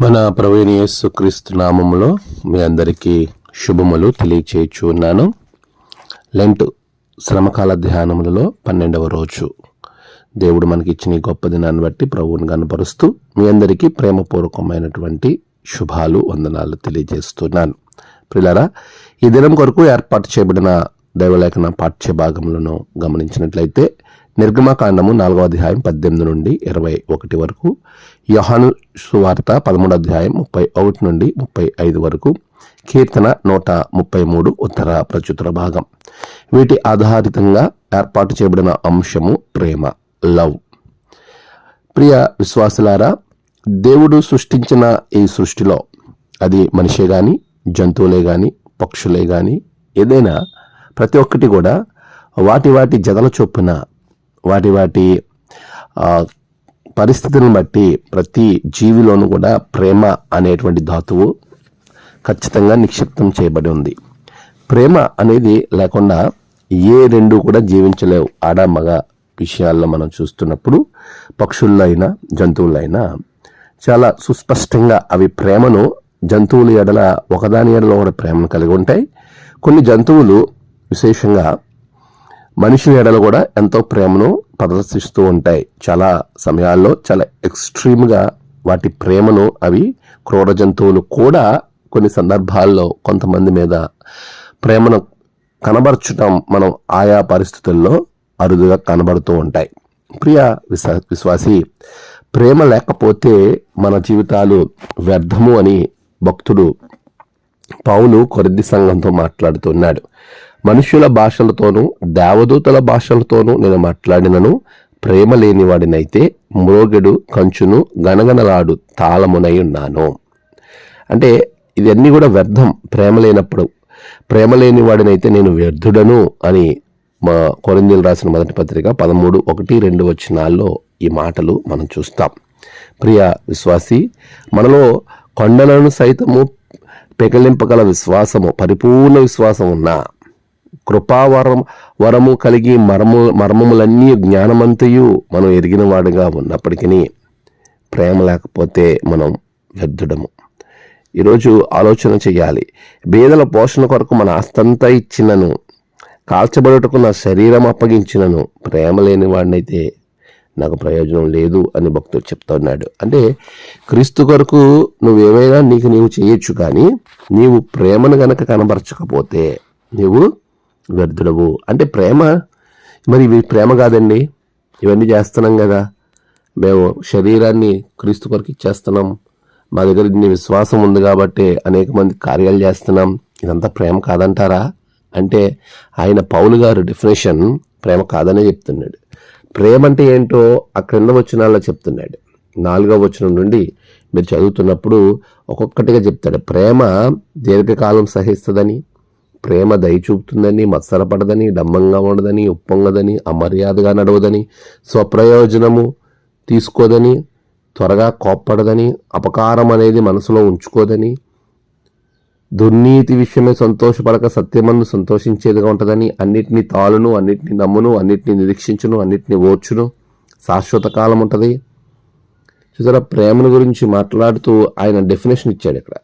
మన ప్రవీణ యేసుక్రీస్తు నామములో మీ అందరికీ శుభములు తెలియచేయచ్చు ఉన్నాను లెంట్ శ్రమకాల ధ్యానములలో పన్నెండవ రోజు దేవుడు మనకి ఇచ్చిన ఈ గొప్ప దినాన్ని బట్టి ప్రభువుని కనపరుస్తూ మీ అందరికీ ప్రేమపూర్వకమైనటువంటి శుభాలు వందనాలు తెలియజేస్తున్నాను. పిల్లరా ఈ దినం కొరకు ఏర్పాటు చేయబడిన దైవలేఖన పాఠ్య భాగములను గమనించినట్లయితే నిర్గమకాండము నాలుగవ అధ్యాయం పద్దెనిమిది నుండి ఇరవై ఒకటి వరకు యోహాను సువార్త పదమూడు అధ్యాయం ముప్పై ఒకటి నుండి ముప్పై ఐదు వరకు కీర్తన నూట ముప్పై మూడు ఉత్తర ప్రచుత్ర భాగం. వీటి ఆధారితంగా ఏర్పాటు చేయబడిన అంశము ప్రేమ లవ్. ప్రియ విశ్వాసులారా దేవుడు సృష్టించిన ఈ సృష్టిలో అది మనిషే గాని జంతువులే గాని పక్షులే గాని ఏదైనా ప్రతి ఒక్కటి కూడా వాటి వాటి జగల చొప్పున వాటి వాటి పరిస్థితిని పరిస్థితులను బట్టి ప్రతి జీవిలోనూ కూడా ప్రేమ అనేటువంటి ధాతువు ఖచ్చితంగా నిక్షిప్తం చేయబడి ఉంది. ప్రేమ అనేది లేకుండా ఏ రెండు కూడా జీవించలేవు. ఆడ మగ విషయాల్లో మనం చూస్తున్నప్పుడు పక్షుల్లో అయినా జంతువుల్లో అయినా చాలా సుస్పష్టంగా అవి ప్రేమను జంతువుల ఎడల ఒకదాని ఎడల ఒకటి ప్రేమను కలిగి ఉంటాయి. కొన్ని జంతువులు విశేషంగా మనుషుల ఎడలు కూడా ఎంతో ప్రేమను ప్రదర్శిస్తూ ఉంటాయి. చాలా సమయాల్లో చాలా ఎక్స్ట్రీమ్గా వాటి ప్రేమను అవి క్రూర జంతువులు కూడా కొన్ని సందర్భాల్లో కొంతమంది మీద ప్రేమను కనబరచడం మనం ఆయా పరిస్థితుల్లో అరుదుగా కనబడుతూ ఉంటాయి. ప్రియ విశ్వా విశ్వాసి ప్రేమ లేకపోతే మన జీవితాలు వ్యర్థము అని భక్తుడు పౌలు కొరిద్ది సంఘంతో మాట్లాడుతున్నాడు. మనుష్యుల భాషలతోనూ దేవదూతల భాషలతోనూ నేను మాట్లాడినను. ప్రేమ లేనివాడినైతే మ్రోగెడు కంచును గనగనలాడు తాళమునై ఉన్నాను. అంటే ఇవన్నీ కూడా వ్యర్థం. ప్రేమ లేనప్పుడు ప్రేమ లేని వాడినైతే నేను వ్యర్థుడను అని మా కొరందీలు రాసిన మొదటి పత్రిక పదమూడు ఒకటి రెండు వచ్చినాల్లో ఈ మాటలు మనం చూస్తాం. ప్రియ విశ్వాసి మనలో కొండలను సైతము పెకలింపగల విశ్వాసము పరిపూర్ణ విశ్వాసం ఉన్నా కృపావరం వరము కలిగి మరము మర్మములన్నీ జ్ఞానమంతయు మనం ఎరిగిన వాడుగా ఉన్నప్పటికీ ప్రేమ లేకపోతే మనం వ్యర్థుడము. ఈరోజు ఆలోచన చేయాలి. బీదల పోషణ కొరకు మన ఆస్తంతా ఇచ్చినను కాల్చబడుటకు నా శరీరం అప్పగించినను ప్రేమ లేని వాడినైతే నాకు ప్రయోజనం లేదు అని భక్తుడు చెప్తున్నాడు. అంటే క్రీస్తు కొరకు నువ్వేమైనా నీకు నీవు చేయొచ్చు కానీ నీవు ప్రేమను గనక కనబరచకపోతే నీవు వ్యర్థుడవు అంటే ప్రేమ? మరి ఇవి ప్రేమ కాదండి. ఇవన్నీ చేస్తున్నాం కదా. మేము శరీరాన్ని క్రీస్తు కొరకు ఇచ్చేస్తున్నాం. మా దగ్గర ఇన్ని విశ్వాసం ఉంది కాబట్టి అనేక మంది కార్యాలు చేస్తున్నాం. ఇదంతా ప్రేమ కాదంటారా? అంటే ఆయన పౌలు గారు డెఫినేషన్ ప్రేమ కాదనే చెప్తున్నాడు. ప్రేమ అంటే ఏంటో ఆ క్రింద వచనాల్లో చెప్తున్నాడు. నాలుగవ వచనం నుండి మీరు చదువుతున్నప్పుడు ఒక్కొక్కటిగా చెప్తాడు. ప్రేమ దీర్ఘకాలం సహిస్తుందని ప్రేమ దయచూపుతుందని మత్సరపడదని డంబంగా ఉండదని ఉప్పొంగదని అమర్యాదగా నడవదని స్వప్రయోజనము తీసుకోదని త్వరగా కోప్పడదని అపకారం అనేది మనసులో ఉంచుకోదని దుర్నీతి విషయమే సంతోషపడక సత్యమందు సంతోషించేదిగా ఉంటుందని అన్నిటినీ తాళును అన్నిటిని నమ్మును అన్నిటిని నిరీక్షించును అన్నిటిని ఓర్చును శాశ్వత కాలం ఉంటుంది. చూసారా ప్రేమను గురించి మాట్లాడుతూ ఆయన డెఫినేషన్ ఇచ్చాడు ఇక్కడ.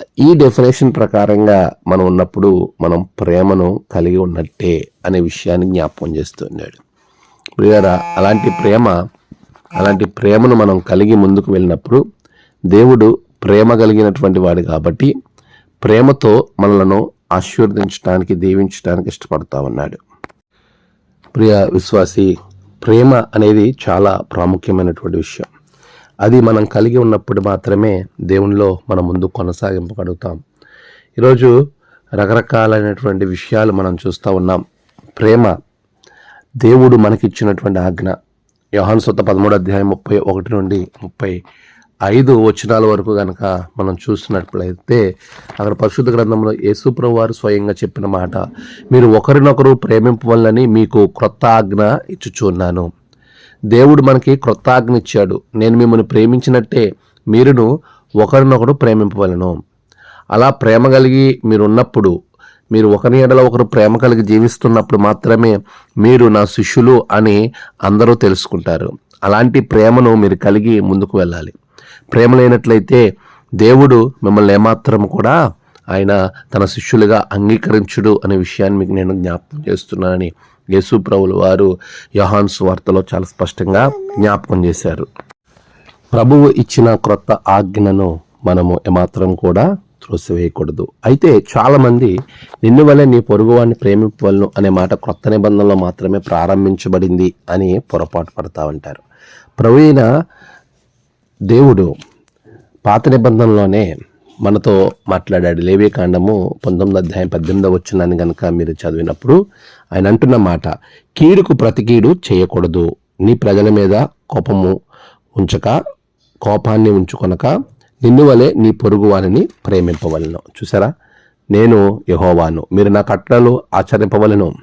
ఈ డెఫినేషన్ ప్రకారంగా మనం ఉన్నప్పుడు మనం ప్రేమను కలిగి ఉన్నట్టే అనే విషయాన్ని జ్ఞాపకం చేస్తున్నాడు ప్రియరా అలాంటి ప్రేమ అలాంటి ప్రేమను మనం కలిగి ముందుకు వెళ్ళినప్పుడు దేవుడు ప్రేమ కలిగినటువంటి వాడు కాబట్టి ప్రేమతో మనలను ఆశీర్వదించడానికి దీవించడానికి ఇష్టపడతా ఉన్నాడు. ప్రియ విశ్వాసి ప్రేమ అనేది చాలా ప్రాముఖ్యమైనటువంటి విషయం. అది మనం కలిగి ఉన్నప్పుడు మాత్రమే దేవునిలో మనం ముందు కొనసాగింపగలుగుతాం. ఈరోజు రకరకాలైనటువంటి విషయాలు మనం చూస్తూ ఉన్నాం. ప్రేమ దేవుడు మనకిచ్చినటువంటి ఆజ్ఞ. యోహాన్ సొత్త పదమూడు అధ్యాయం ముప్పై ఒకటి నుండి ముప్పై ఐదు వచనాల వరకు కనుక మనం చూస్తున్నట్లయితే అక్కడ పరిశుద్ధ గ్రంథంలో యేసుప్రభు వారు స్వయంగా చెప్పిన మాట మీరు ఒకరినొకరు ప్రేమింపవల్లని మీకు క్రొత్త ఆజ్ఞ ఇచ్చుచున్నాను. దేవుడు మనకి క్రొత్త ఆజ్ఞ ఇచ్చాడు నేను మిమ్మల్ని ప్రేమించినట్టే మీరును ఒకరినొకరు ప్రేమింపవలను. అలా ప్రేమ కలిగి మీరు ఉన్నప్పుడు మీరు ఒకరి ఎడల ఒకరు ప్రేమ కలిగి జీవిస్తున్నప్పుడు మాత్రమే మీరు నా శిష్యులు అని అందరూ తెలుసుకుంటారు. అలాంటి ప్రేమను మీరు కలిగి ముందుకు వెళ్ళాలి. ప్రేమ లేనట్లయితే దేవుడు మిమ్మల్ని ఏమాత్రం కూడా ఆయన తన శిష్యులుగా అంగీకరించుడు అనే విషయాన్ని మీకు నేను జ్ఞాపకం చేస్తున్నానని యేసుప్రభుల వారు యోహాన్ వార్తలో చాలా స్పష్టంగా జ్ఞాపకం చేశారు. ప్రభువు ఇచ్చిన క్రొత్త ఆజ్ఞను మనము ఏమాత్రం కూడా త్రోసివేయకూడదు. అయితే చాలామంది నిన్ను వలె నీ పొరుగువాడిని ప్రేమింపవలను అనే మాట క్రొత్త నిబంధనలో మాత్రమే ప్రారంభించబడింది అని పొరపాటు పడతా ఉంటారు. ప్రభు దేవుడు పాత నిబంధనలోనే మనతో మాట్లాడాడు. లేవే కాండము పంతొమ్మిది అధ్యాయం పద్దెనిమిది వచ్చినాన్ని కనుక మీరు చదివినప్పుడు ఆయన అంటున్న మాట కీడుకు ప్రతికీడు చేయకూడదు. నీ ప్రజల మీద కోపము ఉంచక కోపాన్ని ఉంచుకొనక నిన్ను వలె నీ పొరుగు వారిని ప్రేమింపవలను. చూసారా? నేను యహోవాను. మీరు నా కట్టలు ఆచరింపవలను.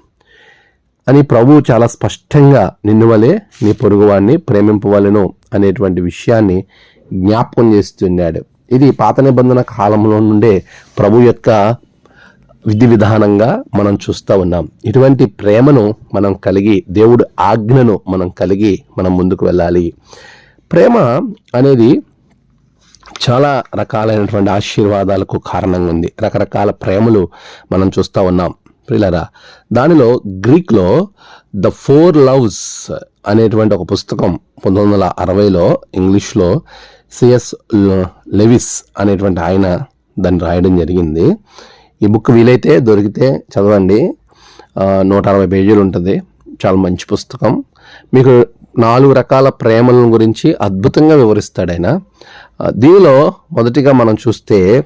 అని ప్రభువు చాలా స్పష్టంగా నిన్ను వలె నీ పొరుగువాడిని ప్రేమింపవలను అనేటువంటి విషయాన్ని జ్ఞాపకం చేస్తున్నాడు ఇది పాత నిబంధన కాలంలో నుండే ప్రభు యొక్క విధి విధానంగా మనం చూస్తూ ఉన్నాం. ఇటువంటి ప్రేమను మనం కలిగి దేవుడు ఆజ్ఞను మనం కలిగి మనం ముందుకు వెళ్ళాలి. ప్రేమ అనేది చాలా రకాలైనటువంటి ఆశీర్వాదాలకు కారణంగా ఉంది. రకరకాల ప్రేమలు మనం చూస్తూ ఉన్నాం. ప్రిలరా దానిలో గ్రీక్లో ద ఫోర్ లవ్స్ అనేటువంటి ఒక పుస్తకం పంతొమ్మిది వందల అరవైలో ఇంగ్లీష్లో సిఎస్ లెవిస్ అనేటువంటి ఆయన దాన్ని రాయడం జరిగింది. ఈ బుక్ వీలైతే దొరికితే చదవండి. నూట అరవై పేజీలు ఉంటుంది. చాలా మంచి పుస్తకం. మీకు నాలుగు రకాల ప్రేమల గురించి అద్భుతంగా వివరిస్తాడు ఆయన. దీనిలో మొదటిగా మనం చూస్తే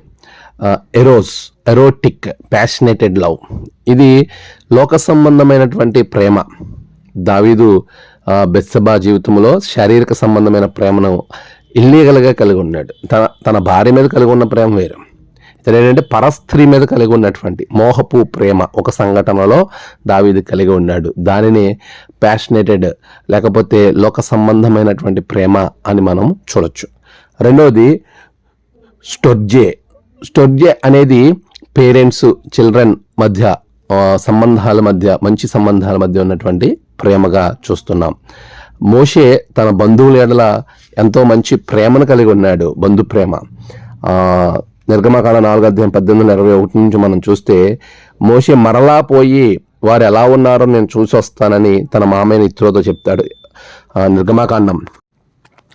ఎరోస్ ఎరోటిక్ ప్యాషనేటెడ్ లవ్. ఇది లోక సంబంధమైనటువంటి ప్రేమ. దావీదు ఆ, బెత్సబా జీవితంలో శారీరక సంబంధమైన ప్రేమను ఇల్లీగల్గా కలిగి ఉన్నాడు. తన తన భార్య మీద కలిగి ఉన్న ప్రేమ వేరు. ఇతను ఏంటంటే పరస్త్రీ మీద కలిగి ఉన్నటువంటి మోహపు ప్రేమ ఒక సంఘటనలో దావీది కలిగి ఉన్నాడు. దానిని ప్యాషనేటెడ్ లేకపోతే లోక సంబంధమైనటువంటి ప్రేమ అని మనం చూడొచ్చు. రెండవది స్టొర్జే. స్టొర్జే అనేది పేరెంట్స్ చిల్డ్రన్ మధ్య సంబంధాల మధ్య మంచి సంబంధాల మధ్య ఉన్నటువంటి ప్రేమగా చూస్తున్నాం. మోషే తన బంధువుల ఎడల ఎంతో మంచి ప్రేమను కలిగి ఉన్నాడు బంధు ప్రేమ. నిర్గమకాల నిర్గమకాండ నాలుగు అధ్యాయం పద్దెనిమిది వందల ఇరవై ఒకటి నుంచి మనం చూస్తే మోషే మరలా పోయి వారు ఎలా ఉన్నారో నేను చూసి వస్తానని తన మామయ్య ఇత్రోతో చెప్తాడు. నిర్గమాకాండం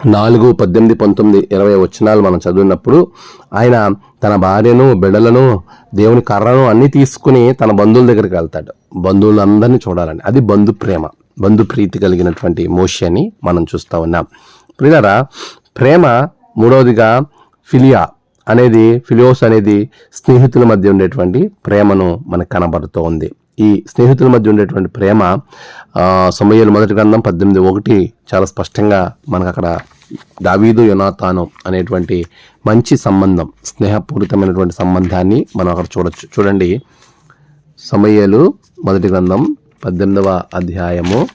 నాలుగు పద్దెనిమిది పంతొమ్మిది ఇరవై వచనాలు మనం చదివినప్పుడు ఆయన తన భార్యను బిడ్డలను దేవుని కర్రను అన్నీ తీసుకుని తన బంధువుల దగ్గరికి వెళ్తాడు. బంధువులందరినీ చూడాలని. అది బంధు ప్రేమ. బంధుప్రీతి కలిగినటువంటి మోషని మనం చూస్తూ ఉన్నాం. ప్రియులరా ప్రేమ మూడవదిగా ఫిలియా అనేది ఫిలియోస్ అనేది స్నేహితుల మధ్య ఉండేటువంటి ప్రేమను మనకు కనబడుతూ ఉంది. ఈ స్నేహితుల మధ్య ఉండేటువంటి ప్రేమ సమయాలు సమయలు మొదటి గ్రంథం పద్దెనిమిది ఒకటి చాలా స్పష్టంగా మనకు అక్కడ దావీదు యునాతాను అనేటువంటి మంచి సంబంధం స్నేహపూరితమైనటువంటి సంబంధాన్ని మనం అక్కడ చూడొచ్చు. చూడండి సమయలు మొదటి గ్రంథం పద్దెనిమిదవ అధ్యాయము.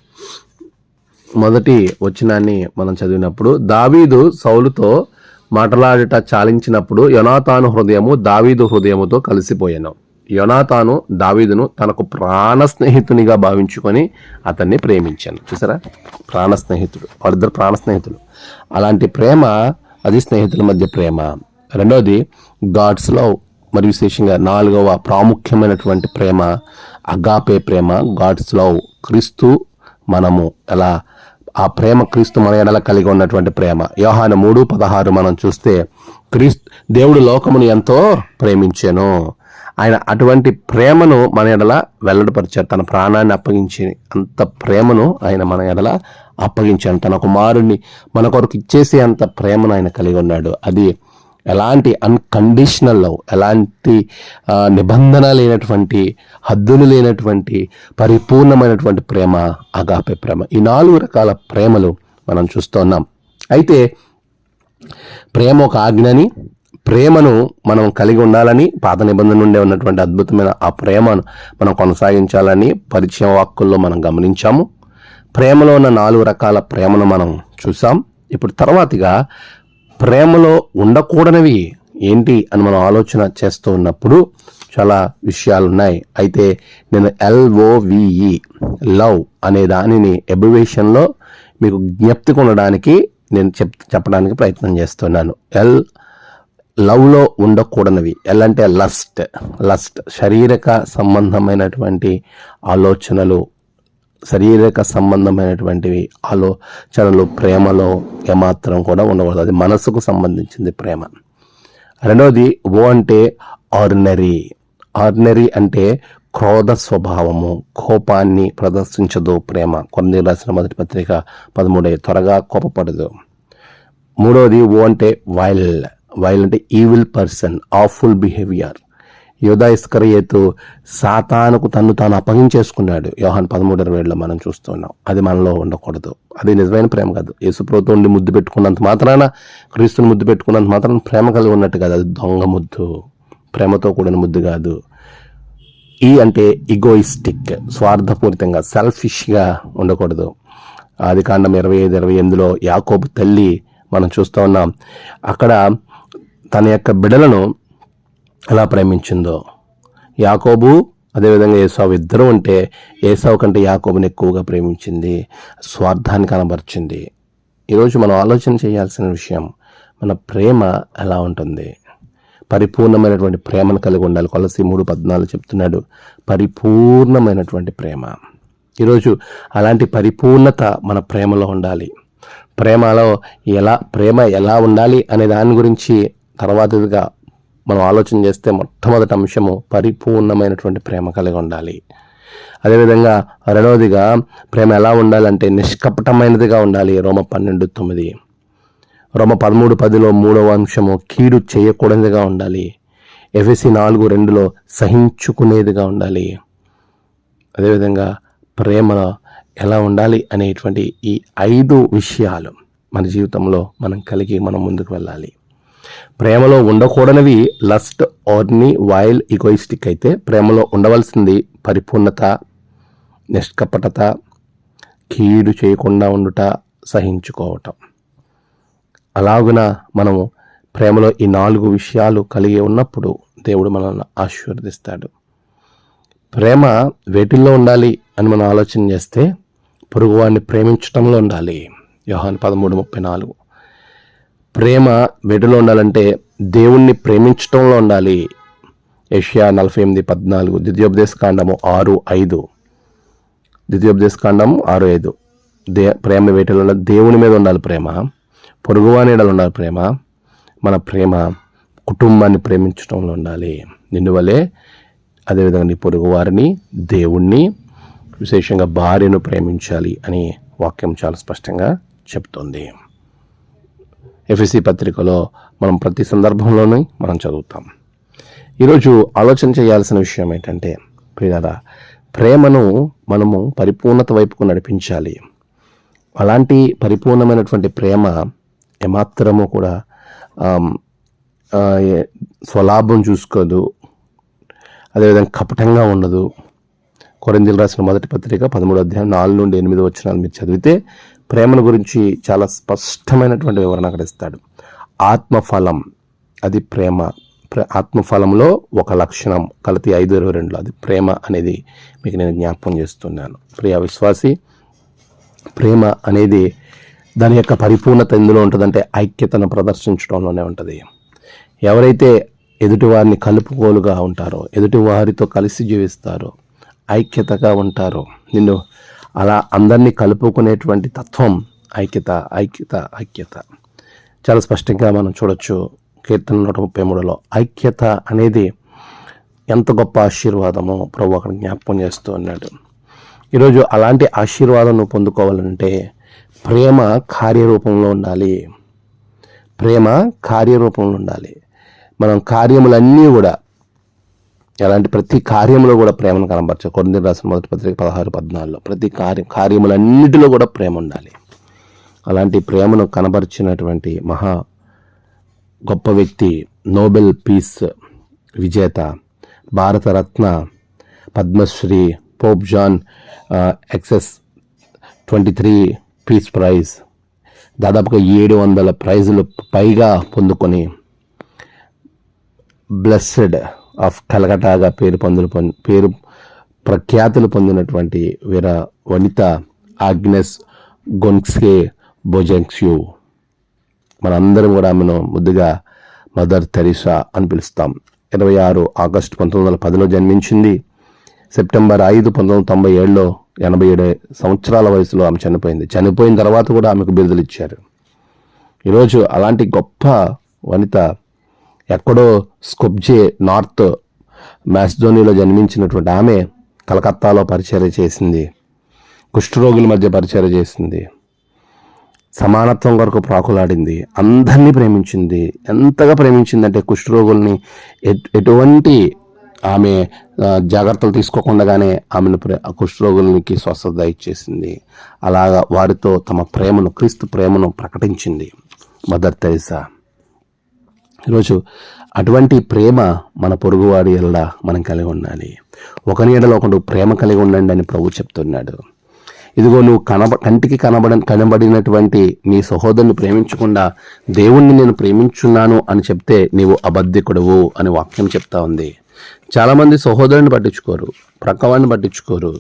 మొదటి వచనాన్ని మనం చదివినప్పుడు దావీదు సౌలుతో మాట్లాడుట చాలించినప్పుడు యొనాతాను హృదయము దావీదు హృదయముతో కలిసిపోయాను. యొనాతాను దావీదును తనకు ప్రాణ స్నేహితునిగా భావించుకొని అతన్ని ప్రేమించాను. చూసారా? ప్రాణ స్నేహితుడు వాళ్ళిద్దరు ప్రాణ స్నేహితులు. అలాంటి ప్రేమ అది స్నేహితుల మధ్య ప్రేమ. రెండవది గాడ్స్ లవ్ మరి విశేషంగా నాలుగవ ప్రాముఖ్యమైనటువంటి ప్రేమ అగాపే ప్రేమ గాడ్స్ లవ్ క్రీస్తు మనము. ఎలా? ఆ ప్రేమ క్రీస్తు మన ఎడల కలిగి ఉన్నటువంటి ప్రేమ. యోహాను మూడు పదహారు మనం చూస్తే క్రీస్తు దేవుడు లోకమును ఎంతో ప్రేమించాను. ఆయన అటువంటి ప్రేమను మన ఎడల వెల్లడిపరిచారు తన ప్రాణాన్ని అప్పగించి అంత ప్రేమను ఆయన మన ఎడల అప్పగించాను తన కుమారుణ్ణి మన కొరకు ఇచ్చేసే అంత ప్రేమను ఆయన కలిగి ఉన్నాడు. అది ఎలాంటి అన్కండిషనల్ లవ్ ఎలాంటి నిబంధన లేనటువంటి హద్దులు లేనటువంటి పరిపూర్ణమైనటువంటి ప్రేమ అగాపే ప్రేమ. ఈ నాలుగు రకాల ప్రేమలు మనం చూస్తున్నాం అయితే ప్రేమ ఒక ఆజ్ఞని ప్రేమను మనం కలిగి ఉండాలని పాత నిబంధన నుండే ఉన్నటువంటి అద్భుతమైన ఆ ప్రేమను మనం కొనసాగించాలని పరిచయం వాక్కుల్లో మనం గమనించాము. ప్రేమలో ఉన్న నాలుగు రకాల ప్రేమను మనం చూసాం. ఇప్పుడు తర్వాతగా ప్రేమలో ఉండకూడనివి ఏంటి అని మనం ఆలోచన చేస్తూ ఉన్నప్పుడు చాలా విషయాలు ఉన్నాయి అయితే నేను ఎల్ఓవిఈ లవ్ అనే దానిని ఎబ్రివేషన్లో మీకు జ్ఞప్తి ఉండడానికి నేను చెప్ చెప్పడానికి ప్రయత్నం చేస్తున్నాను. ఎల్ లవ్లో ఉండకూడనివి. ఎల్ అంటే లస్ట్. లస్ట్ శారీరక సంబంధమైనటువంటి ఆలోచనలు శారీరక సంబంధమైనటువంటివి ఆలోచనలు ప్రేమలో ఏమాత్రం కూడా ఉండకూడదు. అది మనసుకు సంబంధించింది ప్రేమ. రెండవది ఓ అంటే ఆర్డినరీ. ఆర్డినరీ అంటే క్రోధ స్వభావము కోపాన్ని ప్రదర్శించదు ప్రేమ. కొన్ని రాసిన మొదటి పత్రిక పదమూడే త్వరగా కోపపడదు. మూడవది ఓ అంటే వైల్ వైల్ అంటే ఈవిల్ పర్సన్ ఆఫుల్ బిహేవియర్ యోధా సాతానుకు తను తాను అప్పగించేసుకున్నాడు. యోహాన్ పదమూడు ఇరవైలో మనం చూస్తున్నాం. అది మనలో ఉండకూడదు. అది నిజమైన ప్రేమ కాదు. యేసుప్రభుత్వం ఉండి ముద్దు పెట్టుకున్నంత మాత్రాన క్రీస్తుని ముద్దు పెట్టుకున్నంత మాత్రాన ప్రేమ కలిగి ఉన్నట్టు కాదు. అది దొంగ ముద్దు. ప్రేమతో కూడిన ముద్దు కాదు. ఈ అంటే ఇగోయిస్టిక్ స్వార్థపూరితంగా సెల్ఫిష్గా ఉండకూడదు. ఆది కాండం ఇరవై ఐదు ఇరవై ఎనిమిదిలో యాకోబు తల్లి మనం చూస్తూ ఉన్నాం. అక్కడ తన యొక్క బిడలను ఎలా ప్రేమించిందో. యాకోబు అదేవిధంగా ఏసావు ఇద్దరు ఉంటే ఏసావు కంటే యాకోబుని ఎక్కువగా ప్రేమించింది స్వార్థాన్ని కనబరిచింది. ఈరోజు మనం ఆలోచన చేయాల్సిన విషయం మన ప్రేమ ఎలా ఉంటుంది? పరిపూర్ణమైనటువంటి ప్రేమను కలిగి ఉండాలి. కొలసి మూడు పద్నాలుగు చెప్తున్నాడు పరిపూర్ణమైనటువంటి ప్రేమ. ఈరోజు అలాంటి పరిపూర్ణత మన ప్రేమలో ఉండాలి. ప్రేమలో ఎలా ప్రేమ ఎలా ఉండాలి అనే దాని గురించి తర్వాతగా మనం ఆలోచన చేస్తే మొట్టమొదటి అంశము పరిపూర్ణమైనటువంటి ప్రేమ కలిగి ఉండాలి. అదేవిధంగా రెండవదిగా ప్రేమ ఎలా ఉండాలంటే నిష్కపటమైనదిగా ఉండాలి. రోమ పన్నెండు తొమ్మిది. రోమ పదమూడు పదిలో మూడవ అంశము కీడు చేయకూడనిదిగా ఉండాలి. ఎఫ్ఎసి నాలుగు రెండులో సహించుకునేదిగా ఉండాలి. అదేవిధంగా ప్రేమ ఎలా ఉండాలి అనేటువంటి ఈ ఐదు విషయాలు మన జీవితంలో మనం కలిగి మనం ముందుకు వెళ్ళాలి. ప్రేమలో ఉండకూడనివి లస్ట్ ఆర్ని వైల్ ఈగోయిస్టిక్ అయితే ప్రేమలో ఉండవలసింది పరిపూర్ణత నిష్కపటత కీడు చేయకుండా ఉండుట సహించుకోవటం. అలాగున మనము ప్రేమలో ఈ నాలుగు విషయాలు కలిగి ఉన్నప్పుడు దేవుడు మనల్ని ఆశీర్వదిస్తాడు. ప్రేమ వేటిల్లో ఉండాలి అని మనం ఆలోచన చేస్తే పొరుగువాడిని ప్రేమించటంలో ఉండాలి. యోహాన్ పదమూడు ముప్పై నాలుగు. ప్రేమ వేటిలో ఉండాలంటే దేవుణ్ణి ప్రేమించటంలో ఉండాలి. ఏషియా నలభై ఎనిమిది పద్నాలుగు ద్వితీయోపదేశ కాండము ఆరు ఐదు. ద్వితీయోపదేశ కాండము ఆరు ఐదు. దే ప్రేమ వేటలో దేవుని మీద ఉండాలి ప్రేమ. పొరుగువానిడలు ఉండాలి ప్రేమ. మన ప్రేమ కుటుంబాన్ని ప్రేమించడంలో ఉండాలి. నిన్నువలే అదేవిధంగా నీ పొరుగువారిని దేవుణ్ణి విశేషంగా భార్యను ప్రేమించాలి అని వాక్యం చాలా స్పష్టంగా చెప్తుంది. ఎఫ్ఎస్సి పత్రికలో మనం ప్రతి సందర్భంలోనూ మనం చదువుతాం. ఈరోజు ఆలోచన చేయాల్సిన విషయం ఏంటంటే ప్రియారా ప్రేమను మనము పరిపూర్ణత వైపుకు నడిపించాలి. అలాంటి పరిపూర్ణమైనటువంటి ప్రేమ ఏమాత్రము కూడా స్వలాభం చూసుకోదు. అదేవిధంగా కపటంగా ఉండదు. కొరిందీలు రాసిన మొదటి పత్రిక పదమూడు అధ్యాయం నాలుగు నుండి ఎనిమిది వచ్చినాలు మీరు చదివితే ప్రేమను గురించి చాలా స్పష్టమైనటువంటి వివరణ అక్కడ ఇస్తాడు. ఆత్మఫలం అది ప్రేమ. ఆత్మఫలంలో ఒక లక్షణం కలిపి ఐదు ఇరవై రెండులో అది ప్రేమ అనేది మీకు నేను జ్ఞాపకం చేస్తున్నాను. ప్రియ విశ్వాసి ప్రేమ అనేది దాని యొక్క పరిపూర్ణత ఎందులో ఉంటుందంటే ఐక్యతను ప్రదర్శించడంలోనే ఉంటుంది. ఎవరైతే ఎదుటివారిని కలుపుకోలుగా ఉంటారో ఎదుటివారితో కలిసి జీవిస్తారో ఐక్యతగా ఉంటారో నిన్ను అలా అందరినీ కలుపుకునేటువంటి తత్వం ఐక్యత ఐక్యత ఐక్యత. చాలా స్పష్టంగా మనం చూడొచ్చు కీర్తన నూట ముప్పై మూడులో. ఐక్యత అనేది ఎంత గొప్ప ఆశీర్వాదమో ప్రభు అక్కడ జ్ఞాపకం చేస్తూ ఉన్నాడు. ఈరోజు అలాంటి ఆశీర్వాదం నువ్వు పొందుకోవాలంటే ప్రేమ కార్యరూపంలో ఉండాలి. ప్రేమ కార్యరూపంలో ఉండాలి. మనం కార్యములన్నీ కూడా అలాంటి ప్రతి కార్యంలో కూడా ప్రేమను కనబరచు. కొన్ని రాసిన మొదటి పత్రిక పదహారు పద్నాలుగులో ప్రతి కార్యం కార్యములన్నిటిలో కూడా ప్రేమ ఉండాలి. అలాంటి ప్రేమను కనబరిచినటువంటి మహా గొప్ప వ్యక్తి నోబెల్ పీస్ విజేత భారతరత్న పద్మశ్రీ పోప్ జాన్ ఎక్సెస్ ట్వంటీ త్రీ పీస్ ప్రైజ్ దాదాపుగా ఏడు వందల ప్రైజులు పైగా పొందుకొని బ్లెస్సెడ్ ఆఫ్ కలకటాగా పేరు పొందిన పేరు ప్రఖ్యాతులు పొందినటువంటి వీర వనిత ఆగ్నెస్ గొన్స్కే బోజెంక్స్యూ మనందరం కూడా ఆమెను ముద్దుగా మదర్ తెరిసా అని పిలుస్తాం. ఇరవై ఆరు ఆగస్టు పంతొమ్మిది వందల పదిలో జన్మించింది. సెప్టెంబర్ ఐదు పంతొమ్మిది వందల తొంభై ఏడులో ఎనభై ఏడు సంవత్సరాల వయసులో ఆమె చనిపోయింది. చనిపోయిన తర్వాత కూడా ఆమెకు బిరుదులు ఇచ్చారు. ఈరోజు అలాంటి గొప్ప వనిత ఎక్కడో స్కొబ్జే నార్త్ మ్యాస్డోనియాలో జన్మించినటువంటి ఆమె కలకత్తాలో పరిచయం చేసింది. కుష్ఠరోగుల మధ్య పరిచయం చేసింది. సమానత్వం కొరకు ప్రాకులాడింది. అందరినీ ప్రేమించింది. ఎంతగా ప్రేమించిందంటే కుష్ఠరోగుల్ని ఎటువంటి ఆమె జాగ్రత్తలు తీసుకోకుండానే ఆమెను ప్రే కుష్ఠరోగులకి స్వస్థత ఇచ్చేసింది. అలాగా వారితో తమ ప్రేమను క్రీస్తు ప్రేమను ప్రకటించింది. Mother Teresa. ఈరోజు అటువంటి ప్రేమ మన పొరుగువాడి ఎల్ల మనం కలిగి ఉండాలి. ఒకని ఎడలో ఒకడు ప్రేమ కలిగి ఉండండి అని ప్రభు చెప్తున్నాడు. ఇదిగో నువ్వు కనబ కంటికి కనబడ కనబడినటువంటి నీ సహోదరుని ప్రేమించకుండా దేవుణ్ణి నేను ప్రేమించున్నాను అని చెప్తే నీవు అబద్ధికుడువు అని వాక్యం చెప్తా ఉంది. చాలామంది సహోదరుని పట్టించుకోరు ప్రక్కవాడిని పట్టించుకోరు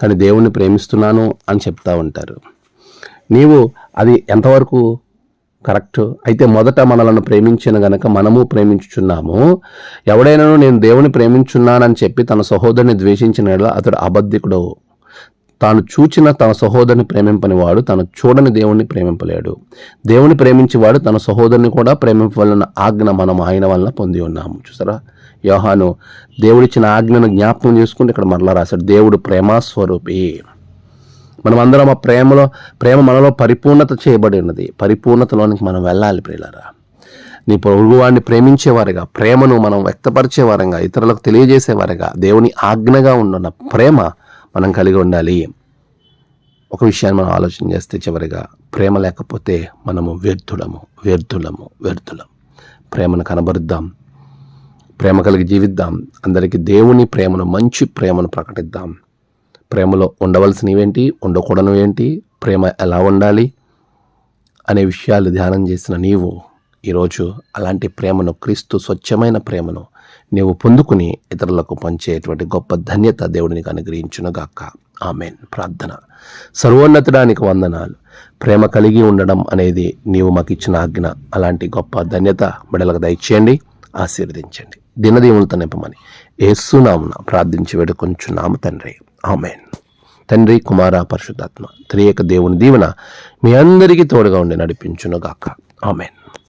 కానీ దేవుణ్ణి ప్రేమిస్తున్నాను అని చెప్తా ఉంటారు. నీవు అది ఎంతవరకు కరెక్ట్. అయితే మొదట మనలను ప్రేమించిన గనక మనము ప్రేమించుచున్నాము. ఎవడైనాను నేను దేవుని ప్రేమించున్నానని చెప్పి తన సహోదరుని ద్వేషించిన అతడు అబద్ధికుడు. తాను చూచిన తన సహోదరుని ప్రేమింపని వాడు తను చూడని దేవుణ్ణి ప్రేమింపలేడు. దేవుని ప్రేమించేవాడు తన సహోదరుని కూడా ప్రేమింపవలన ఆజ్ఞ మనం ఆయన వలన పొంది ఉన్నాము. చూసారా? యోహాను దేవుడిచ్చిన ఆజ్ఞను జ్ఞాపకం చేసుకుంటే ఇక్కడ మరలా రాశాడు. దేవుడు ప్రేమాస్వరూపి మనం అందరం ఆ ప్రేమలో ప్రేమ మనలో పరిపూర్ణత చేయబడి ఉన్నది. పరిపూర్ణతలోనికి మనం వెళ్ళాలి ప్రియులరా. నీ పొరుగువాడిని ప్రేమించేవారుగా ప్రేమను మనం వ్యక్తపరిచేవారంగా ఇతరులకు తెలియజేసేవారుగా దేవుని ఆజ్ఞగా ఉన్న ప్రేమ మనం కలిగి ఉండాలి. ఒక విషయాన్ని మనం ఆలోచన చేస్తే చివరిగా ప్రేమ లేకపోతే మనము వ్యర్థులము వ్యర్థులము వ్యర్థులం. ప్రేమను కనబరుద్దాం. ప్రేమ కలిగి జీవిద్దాం. అందరికీ దేవుని ప్రేమను మంచి ప్రేమను ప్రకటిద్దాం. ప్రేమలో ఉండవలసినవేంటి? ఉండకూడనివేంటి? ప్రేమ ఎలా ఉండాలి? అనే విషయాలు ధ్యానం చేసిన నీవు ఈరోజు అలాంటి ప్రేమను క్రీస్తు స్వచ్ఛమైన ప్రేమను నీవు పొందుకుని ఇతరులకు పంచేటువంటి గొప్ప ధన్యత దేవుడినికి అనుగ్రహించునుగాక. ఆమెన్. ప్రార్థన. సర్వోన్నతడానికి వందనాలు. ప్రేమ కలిగి ఉండడం అనేది నీవు మాకు ఇచ్చిన ఆజ్ఞ. అలాంటి గొప్ప ధన్యత బిడలకు దయచేయండి ఆశీర్వదించండి. దినదీవులతో నింపమని ఏసునామున ప్రార్థించి వేడుకొంచున్నాము తండ్రి. ఆమెన్. తండ్రి కుమార పరిశుద్ధాత్మ త్రియక దేవుని దీవెన మీ అందరికీ తోడుగా ఉండి నడిపించునుగాక. ఆమెన్.